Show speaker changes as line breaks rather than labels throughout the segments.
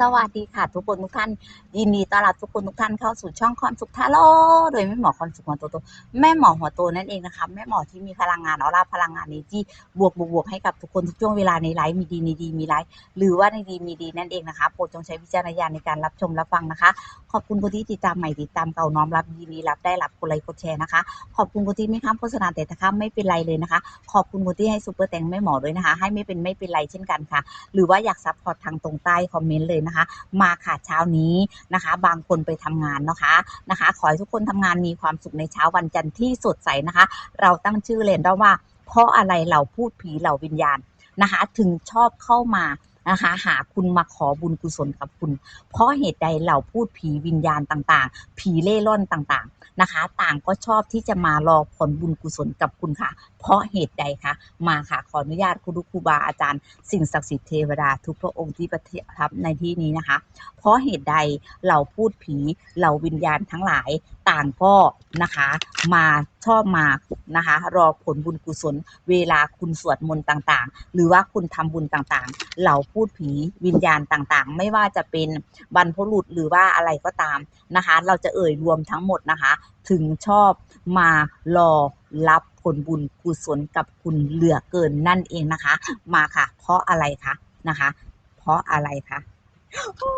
สวัสดีค่ะทุกคนทุกท่าน ยินดีต้อนรับทุกคนทุกท่านเข้าสู่ช่องความสุขทาโร่โดยแม่หมอความสุขหัวโตแม่หมอหัวโตนั่นเองนะคะแม่หมอที่มีพลังงานออร่าพลังงานนี้ที่บวกบวกบวกให้กับทุกคนทุกช่วงเวลาในไลฟ์มีดีมีดีมีไลฟ์หรือว่าในดีมีดีนั่นเองนะคะโปรดจงใช้วิจารณญาณในการรับชมรับฟังนะคะ ขอบคุณคนที่ติดตามใหม่ติดตามเก่าน้อมรับยินดีรับได้รับกดไลค์กดแชร์นะคะขอบคุณคนที่ไม่ข้ามโฆษณาแต่ถ้าข้ามไม่เป็นไรเลยนะคะ ขอบคุณคนที่ให้ซูเปอร์แตงแม่หมอด้วยนะคะ ให้ไม่เป็นไม่เป็นไรเช่นกันค่ะ หรือว่าอยากซัพพอร์ตทางตรงใต้คอมเมนต์เลยนะคะ มาค่ะเช้านี้นะคะ บางคนไปทำงานนะคะนะคะ ขอให้ทุกคนทำงานมีความสุขในเช้าวันจันทร์ที่สดใสนะคะ เราตั้งชื่อเลนได้ว่า เพราะอะไรเราพูดผีเหล่าวิญญาณนะคะ ถึงชอบเข้ามา นะคะ หาคุณมาขอบุญกุศลกับคุณ เพราะเหตุใดเราพูดผีวิญญาณต่างๆ ผีเล่ร่อนต่างๆนะคะ ต่างก็ชอบที่จะมารอผลบุญกุศลกับคุณค่ะ เพราะเหตุใดคะมาค่ะขออนุญาตคุณครูบาอาจารย์ สิ่งศักดิ์สิทธิ์เทวดาทุกพระองค์ที่ประทับในที่นี้นะคะ เพราะเหตุใดเราพูดผีเราวิญญาณทั้งหลาย ต่างก็นะคะมาชอบมานะคะรอผลบุญกุศล เวลาคุณสวดมนต์ต่างๆ หรือว่าคุณทำบุญต่างๆเราพูดผีวิญญาณต่างๆ ไม่ว่าจะเป็นบรรพบุรุษหรือว่าอะไรก็ตามนะคะ เราจะเอ่ยรวมทั้งหมดนะคะ ถึงชอบมารอรับผลบุญกุศลกับคุณเหลือเกินนั่นเองนะคะ มาค่ะ เพราะอะไรคะนะคะ เพราะอะไรคะ ขอบคุ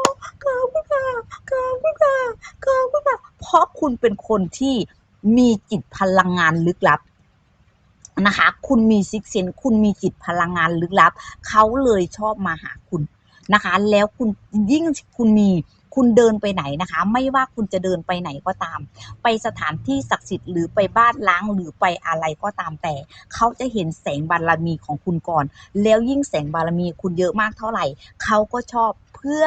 ณค่ะขอบคุณค่ะขอบคุณค่ะเพราะคุณเป็นคนที่มีจิตพลังงานลึกลับนะคะ คุณมีซิกเซนคุณมีจิตพลังงานลึกลับ เขาเลยชอบมาหาคุณนะคะ แล้วคุณยิ่งคุณมี คุณเดินไปไหนนะคะ ไม่ว่าคุณจะเดินไปไหนก็ตาม ไปสถานที่ศักดิ์สิทธิ์หรือไปบ้านล้างหรือไปอะไรก็ตามแต่ เขาจะเห็นแสงบารมีของคุณก่อน แล้วยิ่งแสงบารมีคุณเยอะมากเท่าไหร่ เขาก็ชอบเพื่อ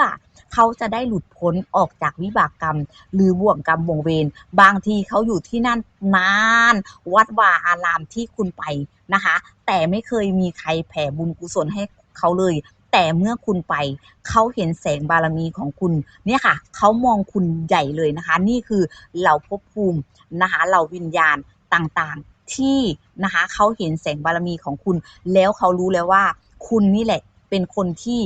เขาจะได้หลุดพ้นออกจากวิบากกรรม หรือบ่วงกรรมบ่วงเวรบางทีเขาอยู่ที่นั่นนาน วัดวาอารามที่คุณไปนะคะ แต่ไม่เคยมีใครแผ่บุญกุศลให้เขาเลย แต่เมื่อคุณไปเขาเห็นแสงบารมีของคุณเนี่ยค่ะเขามองคุณใหญ่เลยนะคะ นี่คือเหล่าภพภูมินะคะเหล่าวิญญาณต่างๆที่นะคะเขาเห็นแสงบารมีของคุณ แล้วเขารู้แล้วว่า คุณนี่แหละเป็นคนที่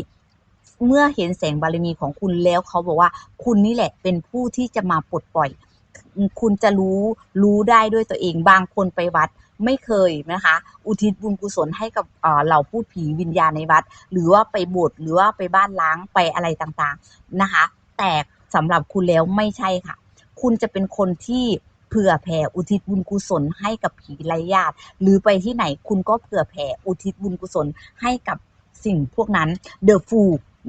เมื่อเห็นแสงบารมีของคุณแล้วเขาบอกว่า คุณนี่แหละเป็นผู้ที่จะมาปลดปล่อย คุณจะรู้รู้ได้ด้วยตัวเองบางคนไปวัด ไม่เคยนะคะ อุทิศบุญกุศลให้กับเหล่าพูดผีวิญญาณในวัด หรือว่าไปโบสถ์หรือว่าไปบ้านล้างไปอะไรต่างๆนะคะ แต่สำหรับคุณแล้วไม่ใช่ค่ะ คุณจะเป็นคนที่เผื่อแผ่อุทิศบุญกุศลให้กับผีไร้ญาติ หรือไปที่ไหนคุณก็เผื่อแผ่อุทิศบุญกุศลให้กับสิ่งพวกนั้นเดอะฟู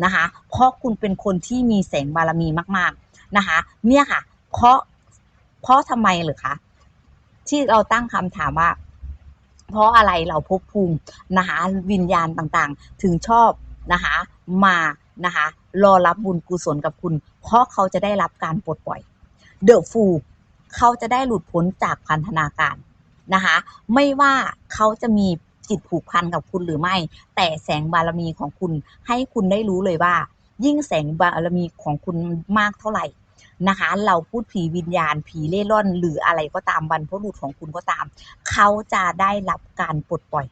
นะคะ เพราะคุณเป็นคนที่มีแสงบารมีมาก ๆนะคะ เนี่ยค่ะ เพราะเพราะทำไมเหรือคะ ที่เราตั้งคำถามว่า เพราะอะไรเราภพภูมินะคะวิญญาณต่างๆ ถึงชอบนะคะมานะคะรอรับบุญกุศลกับคุณ เพราะเขาจะได้รับการปลดปล่อยเดอะฟูเขาจะได้หลุดพ้นจากพันธนาการนะคะไม่ว่าเขาจะมีจิตผูกพันกับคุณหรือไม่ แต่แสงบารมีของคุณให้คุณได้รู้เลยว่า ยิ่งแสงบารมีของคุณมากเท่าไหร่ นะคะ เราพูดผีวิญญาณ ผีเล่ร่อน หรืออะไรก็ตามบรรพบุรุษของคุณก็ตาม เขาจะได้รับการปลดปล่อย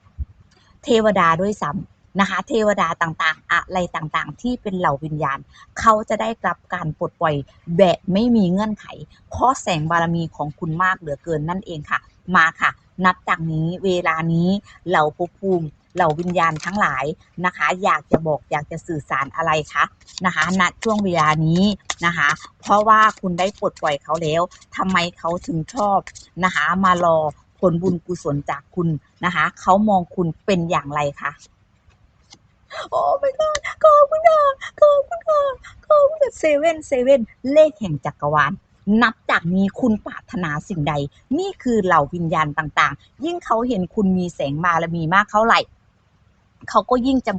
เทวดาด้วยซ้ำนะคะ เทวดาต่างๆ อะไรต่างๆ ที่เป็นเหล่าวิญญาณ เขาจะได้รับการปลดปล่อยแบบไม่มีเงื่อนไข เพราะแสงบารมีของคุณมากเหลือเกินนั่นเองค่ะ มาค่ะ นับจากนี้เวลานี้เหล่าภพภูมิ เหล่าวิญญาณทั้งหลายนะคะ อยากจะบอกอยากจะสื่อสารอะไรคะนะคะณช่วงเวลานี้นะคะ เพราะว่าคุณได้ปลดปล่อยเขาแล้วทำไมเขาถึงชอบนะคะมารอผลบุญกุศลจากคุณนะคะ เขามองคุณเป็นอย่างไรคะโอ้ไม่ก็ขอบคุณค่ะขอบคุณค่ะขอบคุณเซเว่นเซเว่นเลขแห่งจักรวาลนับจากนี้คุณปรารถนาสิ่งใด นี่คือเหล่าวิญญาณต่างๆ ยิ่งเขาเห็นคุณมีแสงบารมีมากเท่าไหร่ เขาก็ยิ่งจะ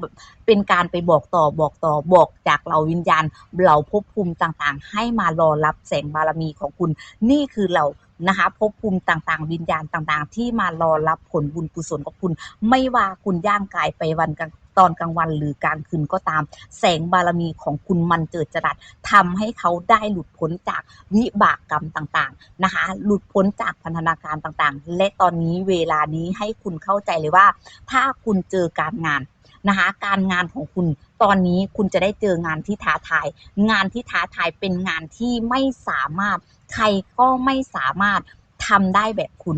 เป็นการไปบอกต่อบอกต่อบอกจากเหล่าวิญญาณเหล่าภพภูมิต่างๆ ให้มารอรับแสงบารมีของคุณ นี่คือเหล่า นะคะภพภูมิต่างๆ วิญญาณต่างๆ ที่มารอรับผลบุญกุศลของคุณ ไม่ว่าคุณย่างกายไปวันกลางตอนกลางวันหรือกลางคืนก็ตาม แสงบารมีของคุณมันเจิดจรัสทำให้เขาได้หลุดพ้นจากวิบากกรรมต่างๆนะคะ หลุดพ้นจากพันธนาการต่างๆ และตอนนี้เวลานี้ให้คุณเข้าใจเลยว่า ถ้าคุณเจอการงาน นะคะการงานของคุณตอนนี้คุณจะได้เจองานที่ท้าทาย งานที่ท้าทายเป็นงานที่ไม่สามารถ ใครก็ไม่สามารถทำได้แบบคุณ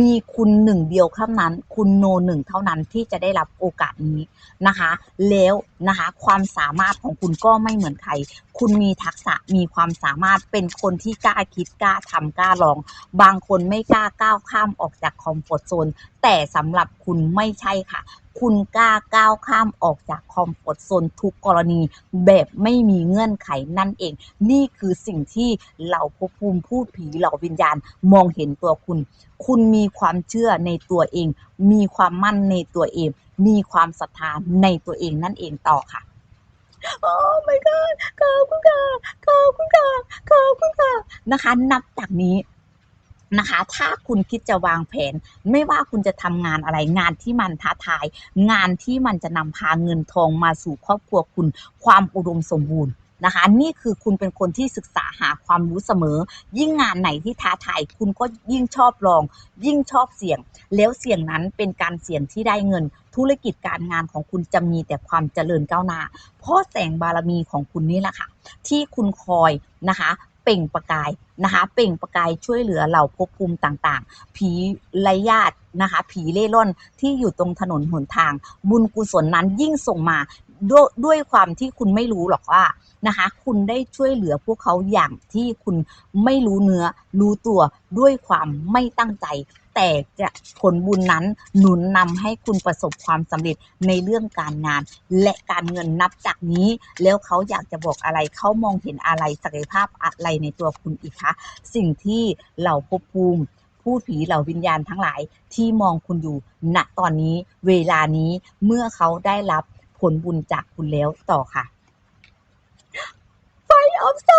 มีคุณหนึ่งเดียวเท่านั้น คุณโนหนึ่งเท่านั้นที่จะได้รับโอกาสนี้นะคะ แล้วนะคะความสามารถของคุณก็ไม่เหมือนใคร คุณมีทักษะมีความสามารถเป็นคนที่กล้าคิดกล้าทำกล้าลอง บางคนไม่กล้าก้าวข้ามออกจากคอมฟอร์ทโซนแต่สำหรับคุณไม่ใช่ค่ะ คุณกล้าก้าวข้ามออกจากคอมฟอร์ทโซนทุกกรณีแบบไม่มีเงื่อนไขนั่นเอง นี่คือสิ่งที่เหล่าภพภูมิพูดผีเหล่าวิญญาณมองเห็นตัวคุณ คุณมีความเชื่อในตัวเอง มีความมั่นในตัวเอง มีความศรัทธาในตัวเองนั่นเองต่อค่ะโอ้ my god ขอบคุณค่ะขอบคุณค่ะขอบคุณค่ะนะคะ นับจากนี้ นะคะ ถ้าคุณคิดจะวางแผน ไม่ว่าคุณจะทำงานอะไรงานที่มันท้าทาย งานที่มันจะนำพาเงินทองมาสู่ครอบครัวคุณ ความอุดมสมบูรณ์นะคะนี่คือคุณเป็นคนที่ศึกษาหาความรู้เสมอ ยิ่งงานไหนที่ท้าทายคุณก็ยิ่งชอบลอง ยิ่งชอบเสี่ยง แล้วเสี่ยงนั้นเป็นการเสี่ยงที่ได้เงิน ธุรกิจการงานของคุณจะมีแต่ความเจริญก้าวหน้าเพราะแสงบารมีของคุณนี่แหละค่ะ ที่คุณคอยนะคะ เปล่งประกายนะคะ เปล่งประกายช่วยเหลือเหล่าภพภูมิต่างๆ ผีไร้ญาตินะคะ ผีเล่ร่อนที่อยู่ตรงถนนหนทาง บุญกุศลนั้นยิ่งส่งมาด้วยด้วยความที่คุณไม่รู้หรอกว่านะคะ คุณได้ช่วยเหลือพวกเขาอย่างที่คุณไม่รู้เนื้อรู้ตัวด้วยความไม่ตั้งใจ แต่จะผลบุญนั้นหนุนนำให้คุณประสบความสำเร็จในเรื่องการงาน และการเงินนับจากนี้ แล้วเขาอยากจะบอกอะไรเขามองเห็นอะไรศักยภาพอะไรในตัวคุณอีกคะสิ่งที่เหล่าภพภูมิพูดผีเหล่าวิญญาณทั้งหลายที่มองคุณอยู่ณตอนนี้เวลานี้เมื่อเขาได้รับผลบุญจากคุณแล้วต่อค่ะไฟออฟโซ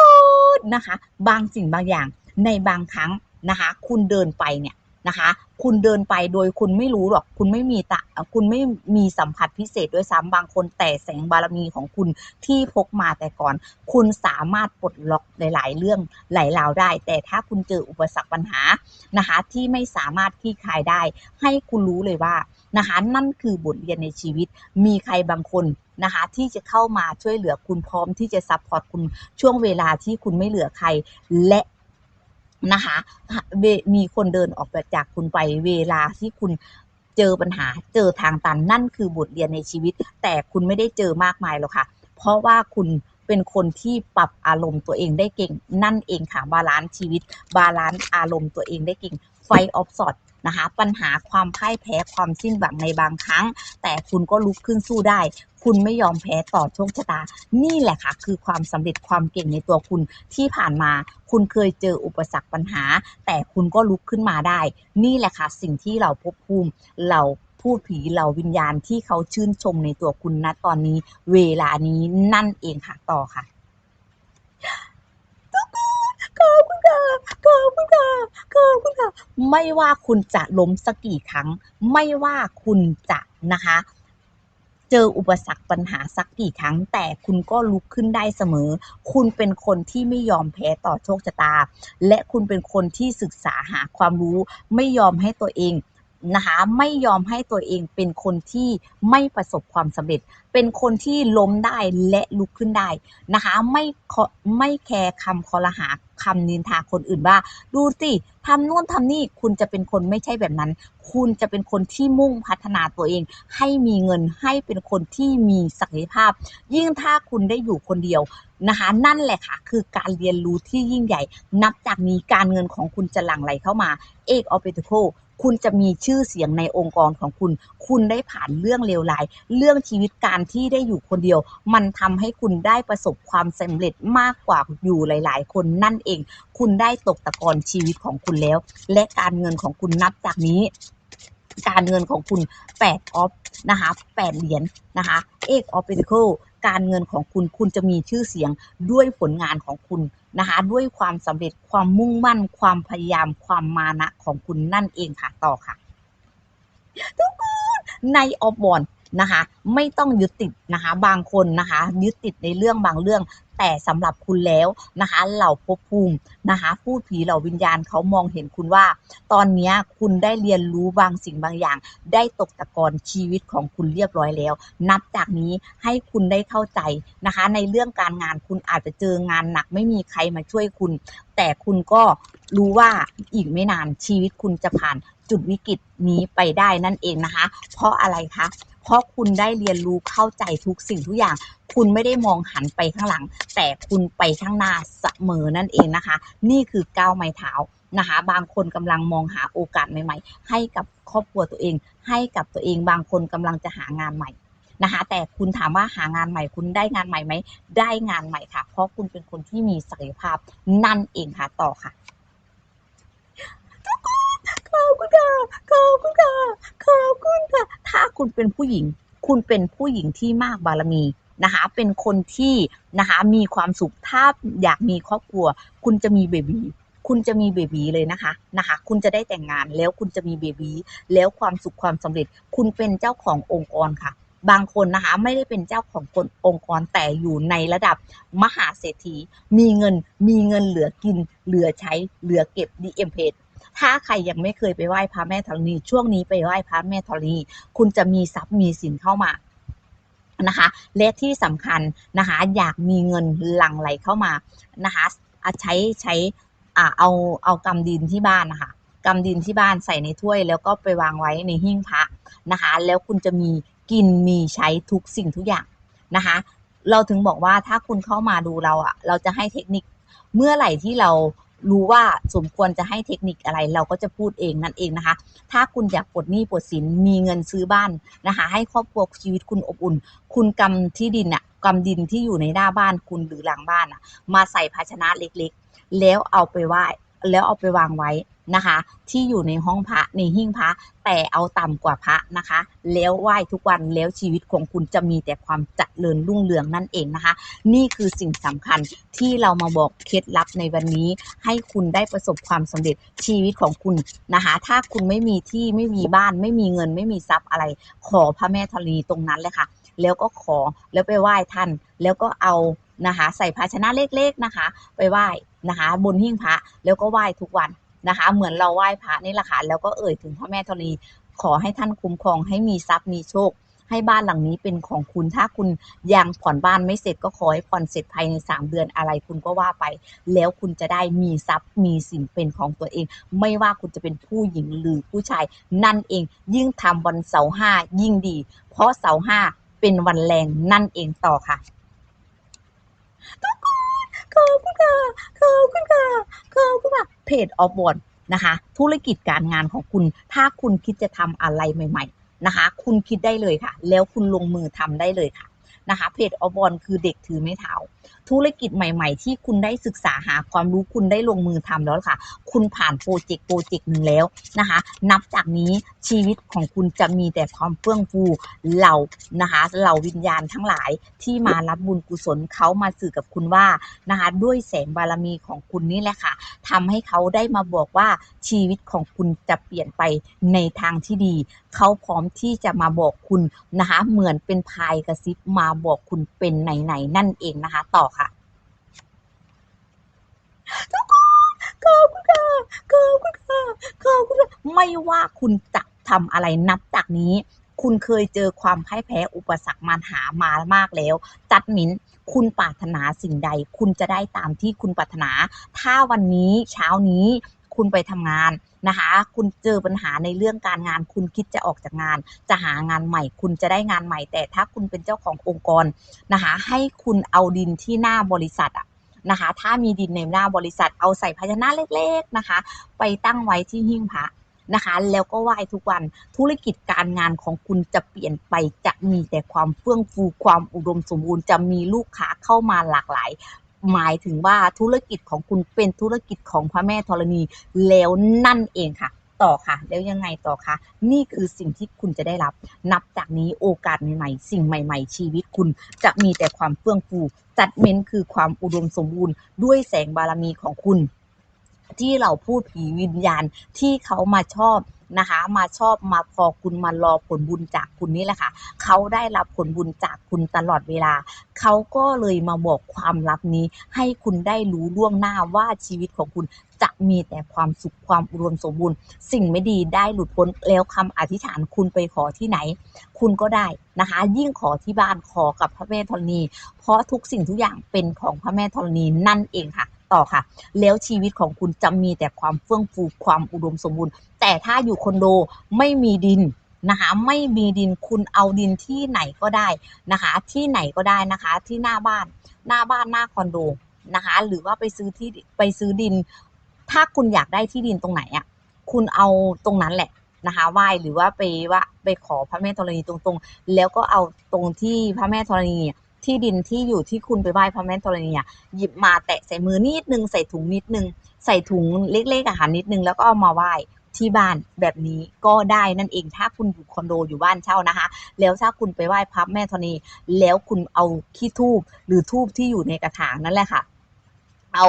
ดนะคะ บางสิ่งบางอย่างในบางครั้งนะคะ คุณเดินไปเนี่ย นะคะ คุณเดินไปโดยคุณไม่รู้หรอก คุณไม่มีตะคุณไม่มีสัมผัสพิเศษด้วยซ้ำบางคน แต่แสงบารมีของคุณที่พกมาแต่ก่อน คุณสามารถปลดล็อกหลาย ๆ เรื่องหลายราวได้ แต่ถ้าคุณเจออุปสรรคปัญหานะคะ ที่ไม่สามารถคลี่คลายได้ ให้คุณรู้เลยว่านะคะนั่นคือบทเรียนในชีวิต มีใครบางคนนะคะที่จะเข้ามาช่วยเหลือคุณพร้อมที่จะซัพพอร์ตคุณช่วงเวลาที่คุณไม่เหลือใคร และ นะคะ มีคนเดินออกไปจากคุณไปเวลาที่คุณเจอปัญหาเจอทางตันนั่นคือบทเรียนในชีวิต แต่คุณไม่ได้เจอมากมายหรอกค่ะ เพราะว่าคุณเป็นคนที่ปรับอารมณ์ตัวเองได้เก่ง นั่นเองค่ะบาลานซ์ชีวิต บาลานซ์อารมณ์ตัวเองได้เก่งไฟออฟสอด นะคะ ปัญหาความพ่ายแพ้ความสิ้นหวังในบางครั้ง แต่คุณก็ลุกขึ้นสู้ได้ คุณไม่ยอมแพ้ต่อโชคชะตา นี่แหละค่ะ คือความสำเร็จความเก่งในตัวคุณที่ผ่านมา คุณเคยเจออุปสรรคปัญหา แต่คุณก็ลุกขึ้นมาได้ นี่แหละค่ะ สิ่งที่เราภพภูมิเราพูดผีเราวิญญาณที่เขาชื่นชมในตัวคุณณตอนนี้ เวลานี้นั่นเองค่ะต่อค่ะ ขอบคุณค่ะขอบคุณค่ะขอบคุณค่ะไม่ว่าคุณจะล้มสักกี่ครั้ง ไม่ว่าคุณจะนะคะ เจออุปสรรคปัญหาสักกี่ครั้ง แต่คุณก็ลุกขึ้นได้เสมอ คุณเป็นคนที่ไม่ยอมแพ้ต่อโชคชะตา และคุณเป็นคนที่ศึกษาหาความรู้ ไม่ยอมให้ตัวเอง นะคะไม่ยอมให้ตัวเองเป็นคนที่ไม่ประสบความสำเร็จ เป็นคนที่ล้มได้และลุกขึ้นได้นะคะไม่ขอไม่แคร์คำคอรหาคำนินทาคนอื่นว่า ดูสิทำนู่นทำนี่คุณจะเป็นคนไม่ใช่แบบนั้น คุณจะเป็นคนที่มุ่งพัฒนาตัวเอง ให้มีเงินให้เป็นคนที่มีศักยภาพ ยิ่งถ้าคุณได้อยู่คนเดียวนะคะนั่นแหละค่ะ คือการเรียนรู้ที่ยิ่งใหญ่ นับจากนี้การเงินของคุณจะหลั่งไหลเข้ามาเอกออเปโตโค คุณจะมีชื่อเสียงในองค์กรของคุณ คุณได้ผ่านเรื่องเลวร้าย เรื่องชีวิตการที่ได้อยู่คนเดียว มันทำให้คุณได้ประสบความสำเร็จมากกว่าอยู่หลาย ๆ คนนั่นเอง คุณได้ตกตะกอนชีวิตของคุณแล้ว และการเงินของคุณนับจากนี้ การเงินของคุณ8ออฟนะคะ8เหรียญนะคะเอกออฟเปนเคิลการเงินของคุณคุณจะมีชื่อเสียงด้วยผลงานของคุณ นะคะด้วยความสำเร็จความมุ่งมั่น ความพยายามความมานะของคุณนั่นเองค่ะต่อค่ะ ทุกคนในออบบอน นะคะ ไม่ต้องยึดติดนะคะ บางคนนะคะ ยึดติดในเรื่องบางเรื่อง แต่สำหรับคุณแล้วนะคะ เหล่าภพภูมินะคะพูดผีเหล่าวิญญาณเขามองเห็นคุณว่า ตอนนี้คุณได้เรียนรู้บางสิ่งบางอย่าง ได้ตกตะกอนชีวิตของคุณเรียบร้อยแล้ว นับจากนี้ให้คุณได้เข้าใจนะคะ ในเรื่องการงานคุณอาจจะเจองานหนักไม่มีใครมาช่วยคุณ แต่คุณก็รู้ว่าอีกไม่นานชีวิตคุณจะผ่าน จุดวิกฤตนี้ไปได้นั่นเองนะคะ เพราะอะไรคะ เพราะคุณได้เรียนรู้เข้าใจทุกสิ่งทุกอย่าง คุณไม่ได้มองหันไปข้างหลัง แต่คุณไปข้างหน้าเสมอนั่นเองนะคะ นี่คือก้าวไม้เท้านะคะ บางคนกำลังมองหาโอกาสใหม่ ๆ ให้กับครอบครัวตัวเอง ให้กับตัวเอง บางคนกำลังจะหางานใหม่นะคะแต่คุณถามว่าหางานใหม่คุณได้งานใหม่ไหมได้งานใหม่ค่ะ เพราะคุณเป็นคนที่มีศักยภาพนั่นเองค่ะต่อค่ะ ขอบคุณค่ะขอบคุณค่ะขอบคุณค่ะ ถ้าคุณเป็นผู้หญิง คุณเป็นผู้หญิงที่มากบารมีนะคะ เป็นคนที่นะคะมีความสุขถ้าอยากมีครอบครัว คุณจะมีเบบีคุณจะมีเบบีเลยนะคะนะคะ คุณจะได้แต่งงานแล้วคุณจะมีเบบีแล้วความสุขความสำเร็จ คุณเป็นเจ้าขององค์กรค่ะ บางคนนะคะไม่ได้เป็นเจ้าของคนองค์กรแต่อยู่ในระดับมหาเศรษฐี มีเงินมีเงินเหลือกิน เหลือใช้เหลือเก็บดีเอ็มเพ ถ้าใครยังไม่เคยไปไหว้พระแม่ธรณี ช่วงนี้ไปไหว้พระแม่ธรณี คุณจะมีทรัพย์มีสินเข้ามานะคะและที่สำคัญนะคะอยากมีเงินหลั่งไหลเข้ามานะคะอะใช้ใช้อ่าเอาเอากำดินที่บ้านนะคะกำดินที่บ้านใส่ในถ้วย แล้วก็ไปวางไว้ในหิ้งพระนะคะแล้วคุณจะมีกินมีใช้ทุกสิ่งทุกอย่างนะคะเราถึงบอกว่าถ้าคุณเข้ามาดูเราอะเราจะให้เทคนิคเมื่อไหร่ที่เรา รู้ว่าสมควรจะให้เทคนิคอะไรเราก็จะพูดเองนั่นเองนะคะ ถ้าคุณอยากปลดหนี้ปลดสินมีเงินซื้อบ้านนะคะ ให้ครอบครัวชีวิตคุณอบอุ่น คุณกำที่ดินอะกำดินที่อยู่ในหน้าบ้านคุณหรือหลังบ้านอะมาใส่ภาชนะเล็กๆ แล้วเอาไปไหว้แล้วเอาไปวางไว้ นะคะ ที่อยู่ในห้องพระในหิ้งพระแต่เอาต่ำกว่าพระนะคะ แล้วไหว้ทุกวันแล้วชีวิตของคุณจะมีแต่ความเจริญรุ่งเรืองนั่นเองนะคะ นี่คือสิ่งสำคัญที่เรามาบอกเคล็ดลับในวันนี้ ให้คุณได้ประสบความสำเร็จชีวิตของคุณนะคะ ถ้าคุณไม่มีที่ไม่มีบ้าน ไม่มีเงิน ไม่มีทรัพย์อะไร ขอพระแม่ธรณีตรงนั้นเลยค่ะ แล้วก็ขอแล้วไปไหว้ท่าน แล้วก็เอานะคะ ใส่ภาชนะเล็กๆนะคะ ไปไหว้นะคะ บนหิ้งพระแล้วก็ไหว้ทุกวัน นะคะ เหมือนเราไหว้พระนี่แหละค่ะแล้วก็เอ่ยถึงพระแม่ธรณีขอให้ท่านคุ้มครองให้มีทรัพย์มีโชค ให้บ้านหลังนี้เป็นของคุณถ้าคุณยังผ่อนบ้านไม่เสร็จก็ขอให้ผ่อนเสร็จภายใน 3 เดือนอะไรคุณก็ว่าไป แล้วคุณจะได้มีทรัพย์มีสินเป็นของตัวเอง ไม่ว่าคุณจะเป็นผู้หญิงหรือผู้ชาย นั่นเองยิ่งทำวันเสาร์ห้ายิ่งดี เพราะเสาร์ห้าเป็นวันแรงนั่นเองต่อค่ะทุก ขอบคุณค่ะขอบคุณค่ะขอบคุณค่ะเพจออฟบอลนะคะ ธุรกิจการงานของคุณ ถ้าคุณคิดจะทำอะไรใหม่ ๆ นะคะ คุณคิดได้เลยค่ะ แล้วคุณลงมือทำได้เลยค่ะนะคะเพจออบอลคือเด็กถือไม้เท้า ธุรกิจใหม่ ๆ ที่คุณได้ศึกษาหาความรู้คุณได้ลงมือทำแล้วค่ะ คุณผ่านโปรเจกต์โปรเจกต์หนึ่งแล้วนะคะ นับจากนี้ชีวิตของคุณจะมีแต่ความเฟื่องฟูเหล่านะคะเหล่าวิญญาณทั้งหลายที่มารับบุญกุศลเขามาสื่อกับคุณว่านะคะด้วยแสงบารมีของคุณนี่แหละค่ะทำให้เขาได้มาบอกว่าชีวิตของคุณจะเปลี่ยนไปในทางที่ดี เขาพร้อมที่จะมาบอกคุณนะคะ เหมือนเป็นพายกระซิบมาบอกคุณเป็นไหนๆนั่นเองนะคะต่อค่ะทุกคนขอบคุณค่ะขอบคุณค่ะขอบคุณค่ะไม่ว่าคุณจะทำอะไรนับจากนี้ คุณเคยเจอความพ่ายแพ้อุปสรรคมารหามามากแล้ว จัดมินคุณปรารถนาสิ่งใด คุณจะได้ตามที่คุณปรารถนา ถ้าวันนี้เช้านี้คุณไปทำงาน นะคะ คุณเจอปัญหาในเรื่องการงาน คุณคิดจะออกจากงาน จะหางานใหม่ คุณจะได้งานใหม่ แต่ถ้าคุณเป็นเจ้าขององค์กรนะคะ ให้คุณเอาดินที่หน้าบริษัทอะนะคะ ถ้ามีดินในหน้าบริษัท เอาใส่ภาชนะเล็ก ๆนะคะ ไปตั้งไว้ที่หิ้งพระนะคะ แล้วก็ไหว้ทุกวันธุรกิจการงานของคุณจะเปลี่ยนไปจะมีแต่ความเฟื่องฟูความอุดมสมบูรณ์จะมีลูกค้าเข้ามาหลากหลาย หมายถึงว่าธุรกิจของคุณเป็นธุรกิจของพระแม่ธรณีแล้วนั่นเองค่ะ ต่อค่ะ แล้วยังไงต่อคะนี่คือสิ่งที่คุณจะได้รับ นับจากนี้โอกาสใหม่ๆ สิ่งใหม่ๆ ชีวิตคุณจะมีแต่ความเฟื่องฟูจัดเม้นคือความอุดมสมบูรณ์ ด้วยแสงบารมีของคุณ ที่เราพูดผีวิญญาณที่เขามาชอบ นะคะ มาชอบมาพอคุณมารอผลบุญจากคุณนี่แหละค่ะเขาได้รับผลบุญจากคุณตลอดเวลาเขาก็เลยมาบอกความลับนี้ ให้คุณได้รู้ล่วงหน้าว่าชีวิตของคุณจะมีแต่ความสุขความอุดมสมบูรณ์ สิ่งไม่ดีได้หลุดพ้นแล้วคำอธิษฐานคุณไปขอที่ไหน คุณก็ได้นะคะ ยิ่งขอที่บ้านขอกับพระแม่ธรณี เพราะทุกสิ่งทุกอย่างเป็นของพระแม่ธรณีนั่นเองค่ะ ต่อค่ะ แล้วชีวิตของคุณจะมีแต่ความเฟื่องฟูความอุดมสมบูรณ์ แต่ถ้าอยู่คอนโดไม่มีดินนะคะไม่มีดินคุณเอาดินที่ไหนก็ได้นะคะ ที่ไหนก็ได้นะคะ ที่หน้าบ้าน หน้าบ้านหน้าคอนโดนะคะ หรือว่าไปซื้อที่ไปซื้อดิน ถ้าคุณอยากได้ที่ดินตรงไหนอะคุณเอาตรงนั้นแหละนะคะไหว้หรือว่าไปว่าไปขอพระแม่ธรณีตรงๆ แล้วก็เอาตรงที่พระแม่ธรณีอะ ที่ดินที่อยู่ที่คุณไปไหว้พระแม่ธรณีหยิบมาแตะใส่มือนิดนึงใส่ถุงนิดนึงใส่ถุงเล็กๆอาหารนิดนึงแล้วก็เอามาไหว้ที่บ้านแบบนี้ก็ได้นั่นเองถ้าคุณอยู่คอนโดอยู่บ้านเช่านะคะ แล้วถ้าคุณไปไหว้พระแม่ธรณีแล้วคุณเอาขี้ทูบหรือทูบที่อยู่ในกระถางนั่นแหละค่ะเอา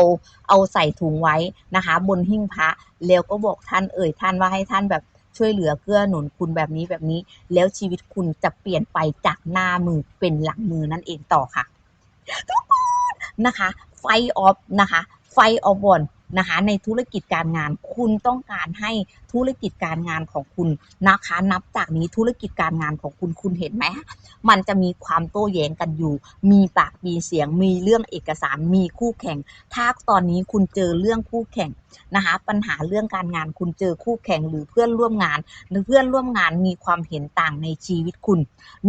เอาใส่ถุงไว้นะคะ บนหิ้งพระแล้วก็บอกท่านเอ่ยท่านว่าให้ท่านแบบ ช่วยเหลือเกื้อหนุนคุณแบบนี้แบบนี้ แล้วชีวิตคุณจะเปลี่ยนไปจากหน้ามือเป็นหลังมือนั่นเองต่อค่ะ ทุกคนนะคะ ไฟออฟนะคะ ไฟออฟวอนนะคะในธุรกิจการงานคุณต้องการให้ธุรกิจการงานของคุณนะคะ นับจากนี้ธุรกิจการงานของคุณคุณเห็นไหมมันจะมีความโต้แย้งกันอยู่ มีปากมีเสียงมีเรื่องเอกสารมีคู่แข่ง ถ้าตอนนี้คุณเจอเรื่องคู่แข่งนะคะปัญหาเรื่องการงานคุณเจอคู่แข่งหรือเพื่อนร่วมงานหรือเพื่อนร่วมงานมีความเห็นต่างในชีวิตคุณ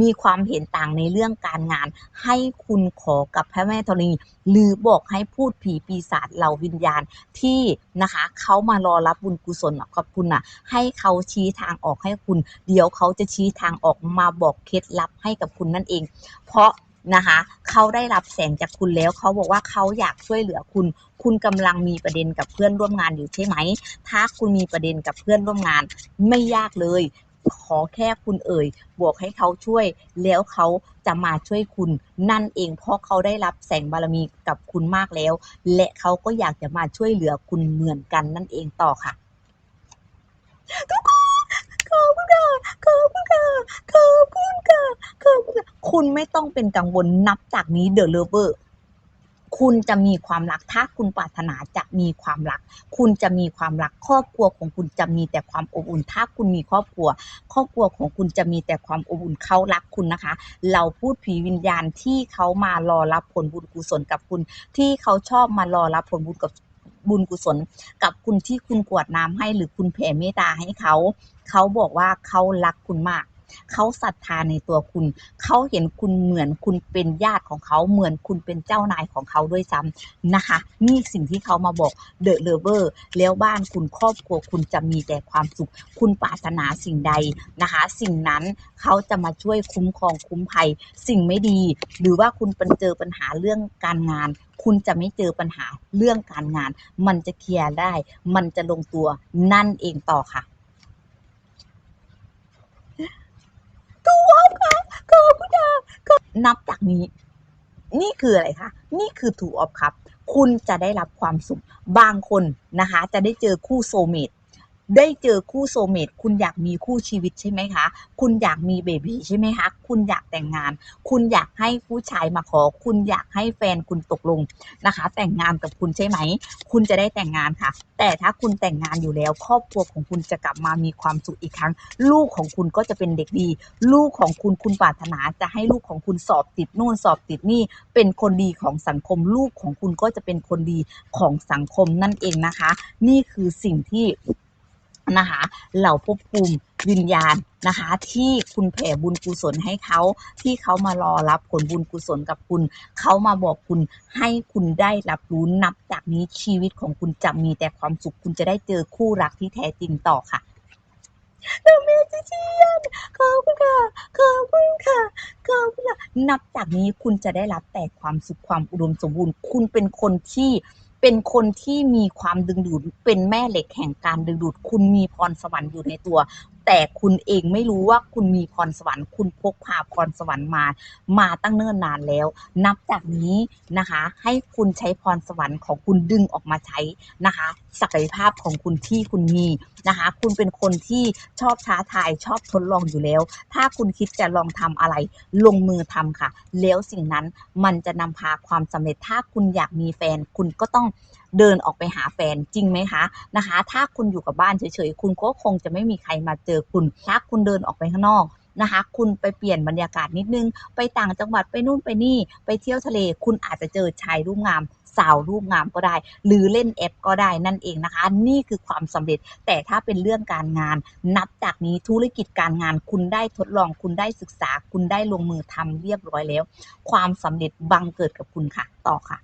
มีความเห็นต่างในเรื่องการงาน ให้คุณขอกับพระแม่ธรณีหรือบอกให้พูดผีปีศาจเหล่าวิญญาณที่นะคะเขามารอรับบุญกุศลกับคุณน่ะให้เขาชี้ทางออกให้คุณ เดี๋ยวเขาจะชี้ทางออกมาบอกเคล็ดลับให้กับคุณนั่นเอง เพราะ นะคะเขาได้รับแสงจากคุณแล้วเขาบอกว่าเขาอยากช่วยเหลือคุณ คุณกำลังมีประเด็นกับเพื่อนร่วมงานอยู่ใช่ไหม ถ้าคุณมีประเด็นกับเพื่อนร่วมงาน ไม่ยากเลยขอแค่คุณเอ่ยบอกให้เขาช่วย แล้วเขาจะมาช่วยคุณนั่นเองเพราะเขาได้รับแสงบารมีกับคุณมากแล้ว และเขาก็อยากจะมาช่วยเหลือคุณเหมือนกันนั่นเองต่อค่ะทุก คนขอบคุณค่ะขอบคุณค่ะขอบคุณค่ะขอบคุณค่ะคุณไม่ต้องเป็นกังวลนับจากนี้เดอะเลเวอร์คุณจะมีความรัก ถ้าคุณปรารถนาจะมีความรัก คุณจะมีความรัก ครอบครัวของคุณจะมีแต่ความอบอุ่น ถ้าคุณมีครอบครัว ครอบครัวของคุณจะมีแต่ความอบอุ่นเขารักคุณนะคะ เราพูดผีวิญญาณที่เขามารอรับผลบุญกุศลกับคุณ ที่เขาชอบมารอรับผลบุญกับ บุญกุศลกับคุณที่คุณกวดน้ำให้หรือคุณแผ่เมตตาให้เขา เขาบอกว่าเขารักคุณมาก เขาศรัทธาในตัวคุณ เขาเห็นคุณเหมือนคุณเป็นญาติของเขาเหมือนคุณเป็นเจ้านายของเขาด้วยซ้ำนะคะ นี่สิ่งที่เขามาบอกเดอะเลเวอร์แล้วบ้านคุณครอบครัวคุณจะมีแต่ความสุข คุณปรารถนาสิ่งใดนะคะ สิ่งนั้นเขาจะมาช่วยคุ้มครองคุ้มภัย สิ่งไม่ดี หรือว่าคุณเป็นเจอปัญหาเรื่องการงาน คุณจะไม่เจอปัญหาเรื่องการงาน มันจะเคลียร์ได้ มันจะลงตัวนั่นเองต่อค่ะตัวค่ะขอบคุณค่ะนับจากนี้ นี่คืออะไรคะนี่คือถูออฟครับ คุณจะได้รับความสุขบางคนนะคะ จะได้เจอคู่โซเมต ได้เจอคู่โซเมตคุณอยากมีคู่ชีวิตใช่ไหมคะ คุณอยากมีเบบีใช่ไหมคะ คุณอยากแต่งงาน คุณอยากให้ผู้ชายมาขอ คุณอยากให้แฟนคุณตกลงนะคะ แต่งงานกับคุณใช่ไหม คุณจะได้แต่งงานค่ะ แต่ถ้าคุณแต่งงานอยู่แล้ว ครอบครัวของคุณจะกลับมามีความสุขอีกครั้ง ลูกของคุณก็จะเป็นเด็กดี ลูกของคุณคุณปรารถนาจะให้ลูกของคุณสอบติดนู่นสอบติดนี่ เป็นคนดีของสังคม ลูกของคุณก็จะเป็นคนดีของสังคมนั่นเองนะคะ นี่คือสิ่งที่ นะคะเหล่าภพภูมิวิญญาณนะคะ ที่คุณแผ่บุญกุศลให้เขาที่เขามารอรับผลบุญกุศลกับคุณ เขามาบอกคุณให้คุณได้รับรู้นับจากนี้ชีวิตของคุณจะมีแต่ความสุขคุณจะได้เจอคู่รักที่แท้จริงต่อค่ะเอเมจิเชียนขอบคุณค่ะขอบคุณค่ะขอบคุณค่ะนับจากนี้คุณจะได้รับแต่ความสุขความอุดมสมบูรณ์ คุณเป็นคนที่ เป็นคนที่มีความดึงดูด เป็นแม่เหล็กแห่งการดึงดูด คุณมีพรสวรรค์อยู่ในตัว แต่คุณเองไม่รู้ว่าคุณมีพรสวรรค์ คุณพกพาพรสวรรค์มา มาตั้งเนิ่นนานแล้ว นับจากนี้นะคะ ให้คุณใช้พรสวรรค์ของคุณดึงออกมาใช้นะคะ ศักยภาพของคุณที่คุณมีนะคะ คุณเป็นคนที่ชอบท้าทายชอบทดลองอยู่แล้ว ถ้าคุณคิดจะลองทำอะไร ลงมือทำค่ะ แล้วสิ่งนั้นมันจะนำพาความสำเร็จถ้าคุณอยากมีแฟนคุณก็ต้อง เดินออกไปหาแฟนจริงไหมคะนะคะ ถ้าคุณอยู่กับบ้านเฉยๆ คุณก็คงจะไม่มีใครมาเจอคุณ ถ้าคุณเดินออกไปข้างนอกนะคะคุณไปเปลี่ยนบรรยากาศนิดนึง ไปต่างจังหวัดไปนู่นไปนี่ ไปเที่ยวทะเล คุณอาจจะเจอชายรูปงาม สาวรูปงามก็ได้ หรือเล่นแอปก็ได้นั่นเองนะคะ นี่คือความสำเร็จ แต่ถ้าเป็นเรื่องการงาน นับจากนี้ธุรกิจการงาน คุณได้ทดลอง คุณได้ศึกษา คุณได้ลงมือทำเรียบร้อยแล้ว ความสำเร็จบังเกิดกับคุณค่ะ ต่อค่ะ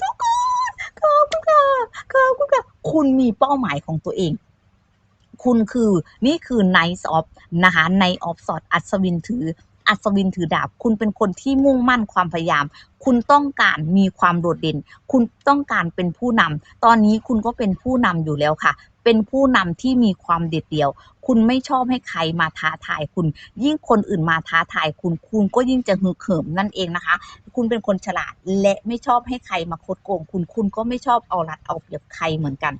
ทุกคน ขอบคุณค่ะขอบคุณค่ะคุณมีเป้าหมายของตัวเอง คุณคือนี่คือไนซ์ออฟนะคะไนออฟสอดอัศวินถือ อัศวินถือดาบ คุณเป็นคนที่มุ่งมั่นความพยายาม คุณต้องการมีความโดดเด่น คุณต้องการเป็นผู้นำตอนนี้คุณก็เป็นผู้นำอยู่แล้วค่ะ เป็นผู้นำที่มีความเด็ดเดี่ยว คุณไม่ชอบให้ใครมาท้าทายคุณ ยิ่งคนอื่นมาท้าทายคุณ คุณก็ยิ่งจะฮึกเหิมนั่นเองนะคะ คุณเป็นคนฉลาดและไม่ชอบให้ใครมาคดโกง คุณ คุณก็ไม่ชอบเอารัดเอาเปรียบใครเหมือนกัน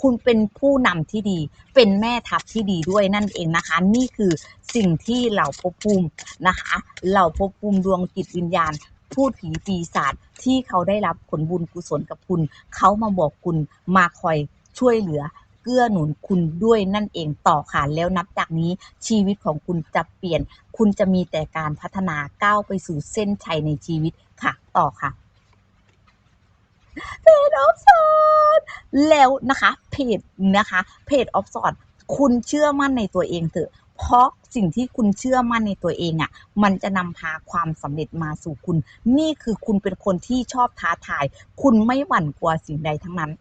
คุณเป็นผู้นำที่ดี เป็นแม่ทัพที่ดีด้วยนั่นเองนะคะ นี่คือสิ่งที่เหล่าภพภูมินะคะ เหล่าภพภูมิดวงจิตวิญญาณ พูดผีปีศาจที่เขาได้รับผลบุญกุศลกับคุณ เขามาบอกคุณมาคอยช่วยเหลือ เกื้อหนุนคุณด้วยนั่นเองต่อค่ะแล้วนับจากนี้ชีวิตของคุณจะเปลี่ยน คุณจะมีแต่การพัฒนาก้าวไปสู่เส้นชัยในชีวิตค่ะ ต่อค่ะเพจออฟสอดแล้วนะคะเพจนะคะเพจออฟสอดคุณเชื่อมั่นในตัวเองเถอะ เพราะสิ่งที่คุณเชื่อมั่นในตัวเองอะ่ะ มันจะนำพาความสำเร็จมาสู่คุณ นี่คือคุณเป็นคนที่ชอบท้าทาย คุณไม่หวั่นกลัวสิ่งใดทั้งนั้น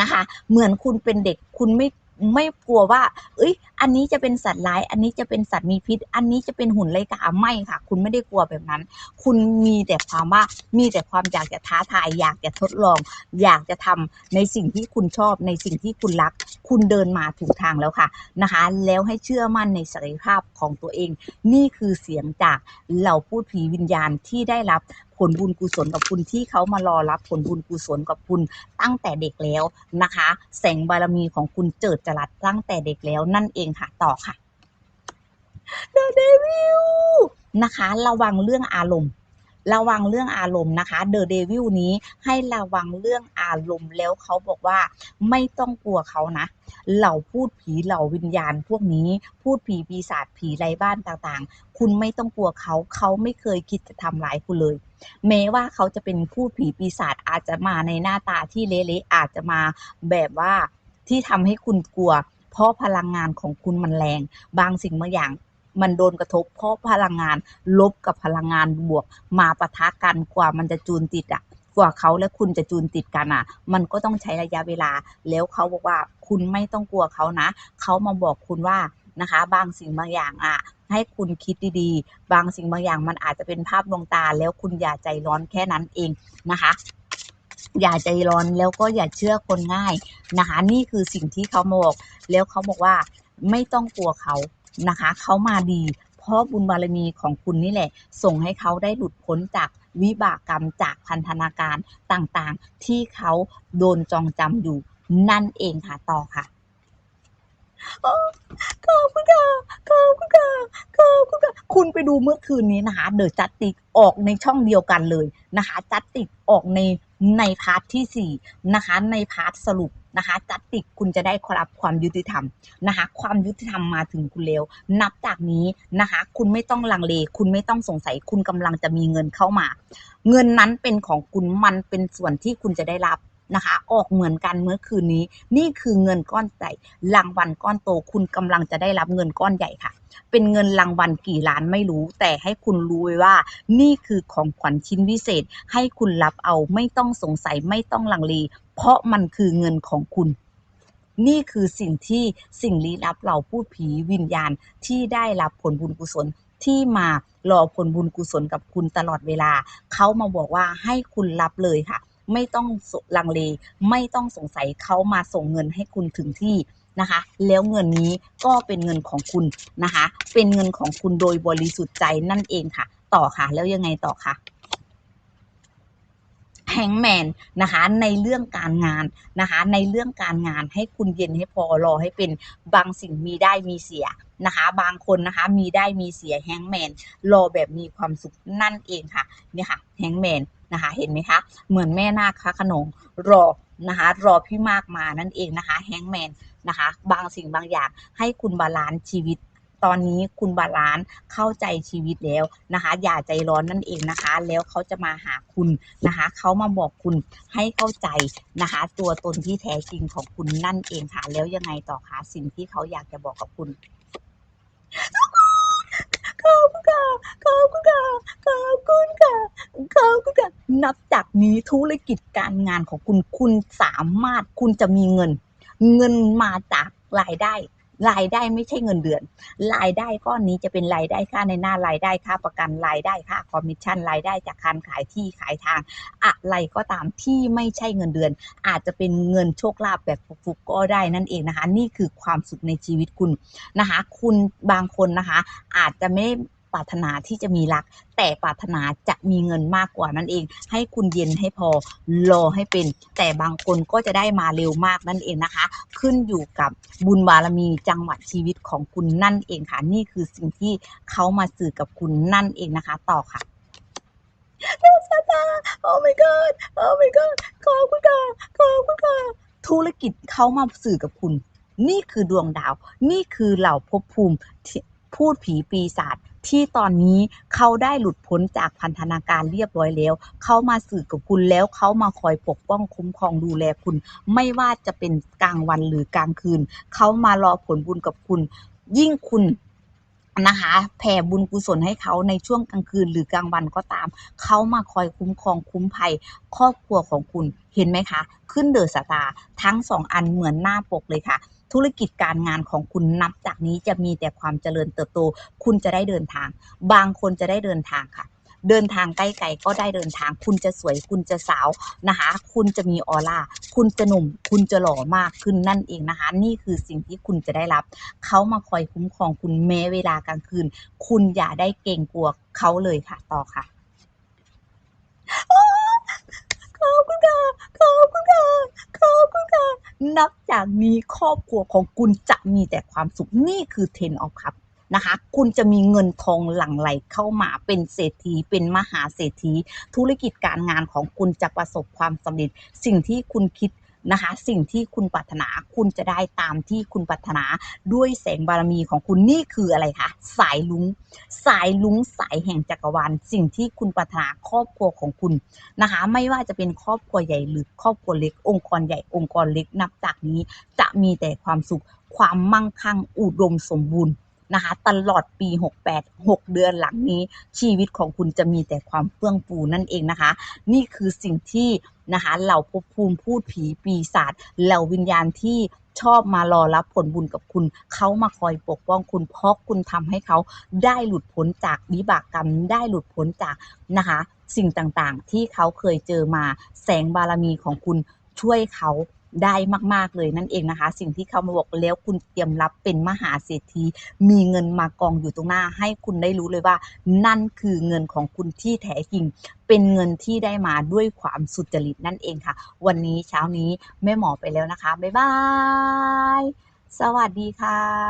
นะคะ เหมือนคุณเป็นเด็กคุณไม่ไม่กลัวว่า เอ้ย อันนี้จะเป็นสัตว์ร้าย อันนี้จะเป็นสัตว์มีพิษ อันนี้จะเป็นหุ่นไร้กาไม่ค่ะ คุณไม่ได้กลัวแบบนั้น คุณมีแต่ความว่า มีแต่ความอยากจะท้าทาย อยากจะทดลอง อยากจะทำในสิ่งที่คุณชอบ ในสิ่งที่คุณรัก คุณเดินมาถูกทางแล้วค่ะนะคะ แล้วให้เชื่อมั่นในศักยภาพของตัวเอง นี่คือเสียงจากเหล่าพูดผีวิญญาณที่ได้รับ ผลบุญกุศลกับคุณที่เขามารอรับผลบุญกุศลกับคุณตั้งแต่เด็กแล้วนะคะ แสงบารมีของคุณเจิดจรัสตั้งแต่เด็กแล้วนั่นเองค่ะต่อค่ะเดวิลนะคะ ระวังเรื่องอารมณ์ ระวังเรื่องอารมณ์นะคะ The Devil นี้ให้ระวังเรื่องอารมณ์แล้วเขาบอกว่าไม่ต้องกลัวเขานะ เหล่าพูดผีเหล่าวิญญาณพวกนี้พูดผีปีศาจผีไร้บ้านต่างๆ คุณไม่ต้องกลัวเขาเขาไม่เคยคิดจะทำร้ายคุณเลยแม้ว่าเขาจะเป็นพูดผีปีศาจอาจจะมาในหน้าตาที่เละๆอาจจะมาแบบว่าที่ทำให้คุณกลัว เพราะพลังงานของคุณมันแรง บางสิ่งบางอย่าง มันโดนกระทบ เพราะพลังงานลบกับพลังงานบวก มาปะทะกันกว่ามันจะจูนติดอะกว่าเขาและคุณจะจูนติดกันอะ มันก็ต้องใช้ระยะเวลา แล้วเขาบอกว่าคุณไม่ต้องกลัวเขานะ เขามาบอกคุณว่านะคะ บางสิ่งบางอย่างอะให้คุณคิดดีๆ บางสิ่งบางอย่างมันอาจจะเป็นภาพลวงตา แล้วคุณอย่าใจร้อนแค่นั้นเองนะคะ อย่าใจร้อนแล้วก็อย่าเชื่อคนง่ายนะคะ นี่คือสิ่งที่เขามาบอก แล้วเขาบอกว่าไม่ต้องกลัวเขา นะคะ เขามาดี เพราะบุญบารมีของคุณนี่แหละ ส่งให้เขาได้หลุดพ้นจากวิบากกรรมจากพันธนาการต่างๆ ที่เขาโดนจองจำอยู่นั่นเองค่ะต่อค่ะขอบคุณค่ะขอบคุณค่ะขอบคุณค่ะคุณไปดูเมื่อคืนนี้นะคะ เดอะจัตติกออกในช่องเดียวกันเลยนะคะ จัตติกออกในในพาร์ทที่สี่นะคะ ในพาร์ทสรุป นะคะจัดติกคุณจะได้รับความยุติธรรมนะคะ ความยุติธรรมมาถึงคุณแล้วนับจากนี้นะคะ คุณไม่ต้องลังเล คุณไม่ต้องสงสัย คุณกำลังจะมีเงินเข้ามา เงินนั้นเป็นของคุณมันเป็นส่วนที่คุณจะได้รับ นะคะ ออกเหมือนกันเมื่อคืนนี้ นี่คือเงินก้อนใหญ่รางวัลก้อนโต คุณกำลังจะได้รับเงินก้อนใหญ่ค่ะ เป็นเงินรางวัลกี่ล้านไม่รู้ แต่ให้คุณรู้ไว้ว่า นี่คือของขวัญชิ้นวิเศษ ให้คุณรับเอาไม่ต้องสงสัยไม่ต้องลังเลเพราะมันคือเงินของคุณนี่คือสิ่งที่สิ่งลี้ลับเราพูดผีวิญญาณที่ได้รับผลบุญกุศลที่มารอผลบุญกุศลกับคุณตลอดเวลา เขามาบอกว่าให้คุณรับเลยค่ะ ไม่ต้องลังเล ไม่ต้องสงสัยเขามาส่งเงินให้คุณถึงที่นะคะ แล้วเงินนี้ก็เป็นเงินของคุณนะคะ เป็นเงินของคุณโดยบริสุทธิ์ใจนั่นเองค่ะ ต่อค่ะ แล้วยังไงต่อค่ะแฮงแมนนะคะในเรื่องการงานนะคะในเรื่องการงานให้คุณเย็นให้พอรอให้เป็นบางสิ่งมีได้มีเสียนะคะบางคนนะคะมีได้มีเสียแฮงแมนรอแบบมีความสุขนั่นเองค่ะเนี่ยค่ะแฮงแมน นะคะเห็นไหมคะ เหมือนแม่นาคพระขนงรอนะคะรอพี่มากมานั่นเองนะคะแฮงแมนนะคะบางสิ่งบางอย่างให้คุณบาลานซ์ชีวิตตอนนี้คุณบาลานซ์เข้าใจชีวิตแล้วนะคะ อย่าใจร้อนนั่นเองนะคะ แล้วเขาจะมาหาคุณนะคะ เขามาบอกคุณให้เข้าใจนะคะ ตัวตนที่แท้จริงของคุณนั่นเองค่ะ แล้วยังไงต่อคะสิ่งที่เขาอยากจะบอกกับคุณ ขอบคุณค่ะขอบคุณค่ะขอบคุณค่ะขอบคุณค่ะนับจากนี้ธุรกิจการงานของคุณคุณสามารถคุณจะมีเงิน เงินมาจากรายได้ รายได้ไม่ใช่เงินเดือน รายได้ก้อนนี้จะเป็นรายได้ค่าในหน้ารายได้ค่าประกันรายได้ค่าคอมมิชชั่นรายได้จากการขายที่ขายทาง อะไรก็ตามที่ไม่ใช่เงินเดือน อาจจะเป็นเงินโชคลาภแบบฟุกๆก็ได้นั่นเองนะคะ นี่คือความสุขในชีวิตคุณนะคะ คุณบางคนนะคะ อาจจะไม่ ปรารถนาที่จะมีรัก แต่ปรารถนาจะมีเงินมากกว่านั่นเอง ให้คุณเย็นให้พอรอให้เป็น แต่บางคนก็จะได้มาเร็วมากนั่นเองนะคะ ขึ้นอยู่กับบุญบารมีจังหวะชีวิตของคุณนั่นเองค่ะ นี่คือสิ่งที่เขามาสื่อกับคุณนั่นเองนะคะ ต่อค่ะน้ำสตาโอ้ my god โอ้ my god ขอบคุณค่ะขอบคุณค่ะธุรกิจเขามาสื่อกับคุณ นี่คือดวงดาว นี่คือเหล่าภพภูมิพูดผีปีศาจ ที่ตอนนี้เขาได้หลุดพ้นจากพันธนาการเรียบร้อยแล้ว เขามาสื่อกับคุณแล้วเขามาคอยปกป้องคุ้มครองดูแลคุณ ไม่ว่าจะเป็นกลางวันหรือกลางคืน เขามารอผลบุญกับคุณ ยิ่งคุณนะคะแผ่บุญกุศลให้เขาในช่วงกลางคืนหรือกลางวันก็ตาม เขามาคอยคุ้มครองคุ้มภัย ครอบครัวของคุณเห็นไหมคะ ขึ้นเดอะสตาร์ทั้งสองอันเหมือนหน้าปกเลยค่ะ ธุรกิจการงานของคุณนับจากนี้จะมีแต่ความเจริญเติบโต คุณจะได้เดินทาง บางคนจะได้เดินทางค่ะ เดินทางใกล้ๆก็ได้เดินทาง คุณจะสวยคุณจะสาวนะคะ คุณจะมีออร่าคุณจะหนุ่ม คุณจะหล่อมากขึ้นนั่นเองนะคะ นี่คือสิ่งที่คุณจะได้รับ เขามาคอยคุ้มครองคุณแม้เวลากลางคืน คุณอย่าได้เกรงกลัวเขาเลยค่ะ ต่อค่ะ ขอบคุณค่ะขอบคุณค่ะขอบคุณค่ะนับจากนี้ครอบครัวของคุณจะมีแต่ความสุขนี่คือเทนออฟครับนะคะ คุณจะมีเงินทองหลั่งไหลเข้ามาเป็นเศรษฐี เป็นมหาเศรษฐี ธุรกิจการงานของคุณจะประสบความสำเร็จ สิ่งที่คุณคิด นะคะ สิ่งที่คุณปรารถนาคุณจะได้ตามที่คุณปรารถนาด้วยแสงบารมีของคุณนี่คืออะไรคะสายลุงสายลุงสายแห่งจักรวาลสิ่งที่คุณปรารถนาครอบครัวของคุณนะคะ ไม่ว่าจะเป็นครอบครัวใหญ่หรือครอบครัวเล็ก องค์กรใหญ่องค์กรเล็กนับจากนี้ จะมีแต่ความสุขความมั่งคั่งอุดมสมบูรณ์นะคะตลอดปี 68 6 เดือนหลังนี้ชีวิตของคุณจะมีแต่ความเฟื่องฟูนั่นเองนะคะ นี่คือสิ่งที่ นะคะเหล่าภพภูมิพูดผีปีศาจเหล่าวิญญาณที่ชอบมารอรับผลบุญกับคุณ เขามาคอยปกป้องคุณ เพราะคุณทำให้เขาได้หลุดพ้นจากวิบากกรรม ได้หลุดพ้นจากนะคะ สิ่งต่างๆ ที่เขาเคยเจอมา แสงบารมีของคุณช่วยเขา ได้มาก ๆ เลยนั่นเองนะคะ สิ่งที่เขามาบอกแล้วคุณเตรียมรับเป็นมหาเศรษฐีมีเงินมากองอยู่ตรงหน้า ให้คุณได้รู้เลยว่า นั่นคือเงินของคุณที่แท้จริง เป็นเงินที่ได้มาด้วยความสุจริตนั่นเองค่ะ วันนี้เช้านี้แม่หมอไปแล้วนะคะบ๊ายบายสวัสดีค่ะ